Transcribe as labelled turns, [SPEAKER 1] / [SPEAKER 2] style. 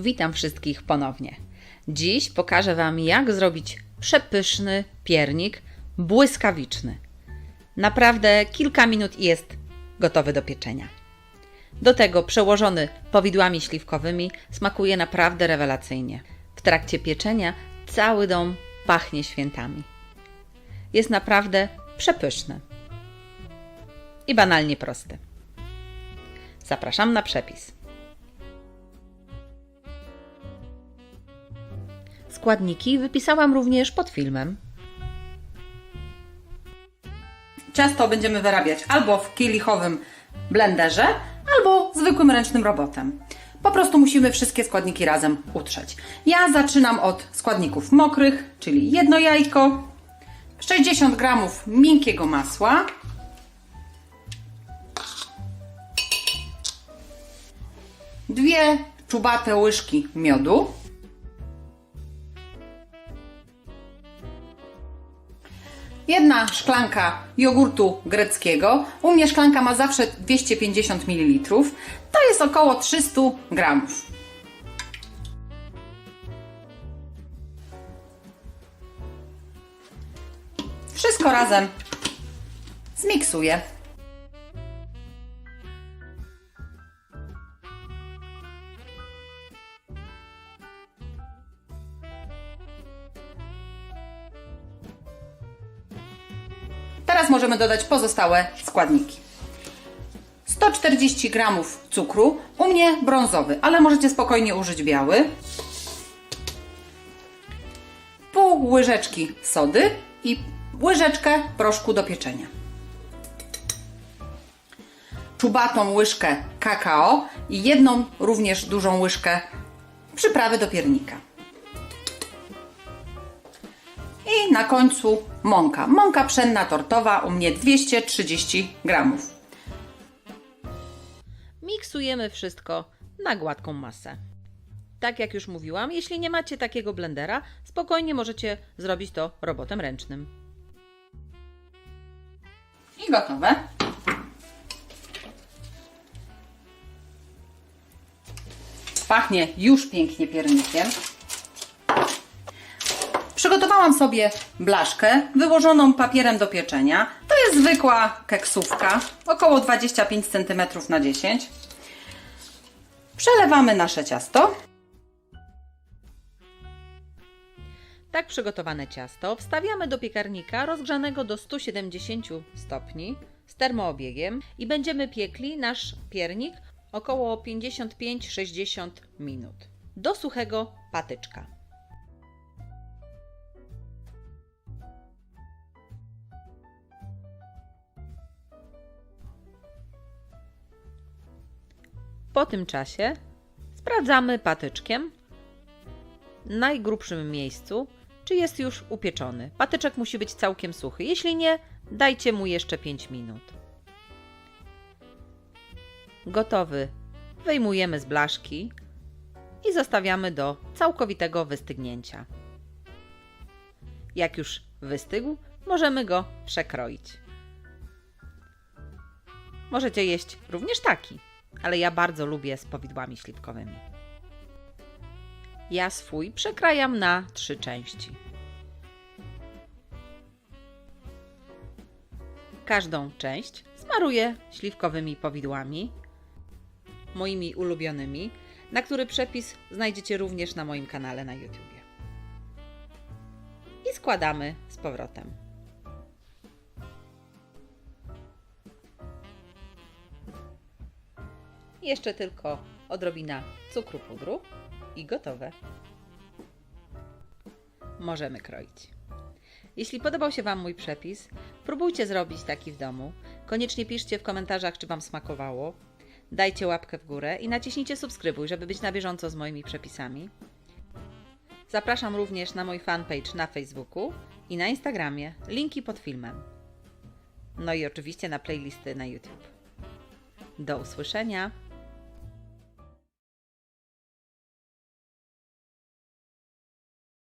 [SPEAKER 1] Witam wszystkich ponownie. Dziś pokażę Wam, jak zrobić przepyszny piernik błyskawiczny. Naprawdę kilka minut i jest gotowy do pieczenia. Do tego przełożony powidłami śliwkowymi smakuje naprawdę rewelacyjnie. W trakcie pieczenia cały dom pachnie świętami. Jest naprawdę przepyszny i banalnie prosty. Zapraszam na przepis. Składniki wypisałam również pod filmem.
[SPEAKER 2] Ciasto będziemy wyrabiać albo w kielichowym blenderze, albo zwykłym ręcznym robotem. Po prostu musimy wszystkie składniki razem utrzeć. Ja zaczynam od składników mokrych, czyli jedno jajko, 60 gramów miękkiego masła, dwie czubate łyżki miodu, Jedna szklanka jogurtu greckiego. U mnie szklanka ma zawsze 250 ml. To jest około 300 gramów. Wszystko razem zmiksuję. Teraz możemy dodać pozostałe składniki. 140 g cukru, u mnie brązowy, ale możecie spokojnie użyć biały. Pół łyżeczki sody i łyżeczkę proszku do pieczenia. Czubatą łyżkę kakao i jedną również dużą łyżkę przyprawy do piernika. I na końcu mąka. Mąka pszenna tortowa u mnie 230 gramów.
[SPEAKER 1] Miksujemy wszystko na gładką masę. Tak jak już mówiłam, jeśli nie macie takiego blendera, spokojnie możecie zrobić to robotem ręcznym.
[SPEAKER 2] I gotowe. Pachnie już pięknie piernikiem. Przygotowałam sobie blaszkę wyłożoną papierem do pieczenia. To jest zwykła keksówka, około 25 cm na 10 Przelewamy nasze ciasto.
[SPEAKER 1] Tak przygotowane ciasto wstawiamy do piekarnika rozgrzanego do 170 stopni z termoobiegiem i będziemy piekli nasz piernik około 55-60 minut do suchego patyczka. Po tym czasie sprawdzamy patyczkiem w najgrubszym miejscu, czy jest już upieczony. Patyczek musi być całkiem suchy. Jeśli nie, dajcie mu jeszcze 5 minut. Gotowy. Wyjmujemy z blaszki i zostawiamy do całkowitego wystygnięcia. Jak już wystygł, możemy go przekroić. Możecie jeść również taki, ale ja bardzo lubię z powidłami śliwkowymi. Ja swój przekrajam na trzy części. Każdą część smaruję śliwkowymi powidłami, moimi ulubionymi, na który przepis znajdziecie również na moim kanale na YouTube. I składamy z powrotem. Jeszcze tylko odrobina cukru pudru i gotowe. Możemy kroić. Jeśli podobał się Wam mój przepis, próbujcie zrobić taki w domu. Koniecznie piszcie w komentarzach, czy Wam smakowało. Dajcie łapkę w górę i naciśnijcie subskrybuj, żeby być na bieżąco z moimi przepisami. Zapraszam również na mój fanpage na Facebooku i na Instagramie. Linki pod filmem. No i oczywiście na playlisty na YouTube. Do usłyszenia!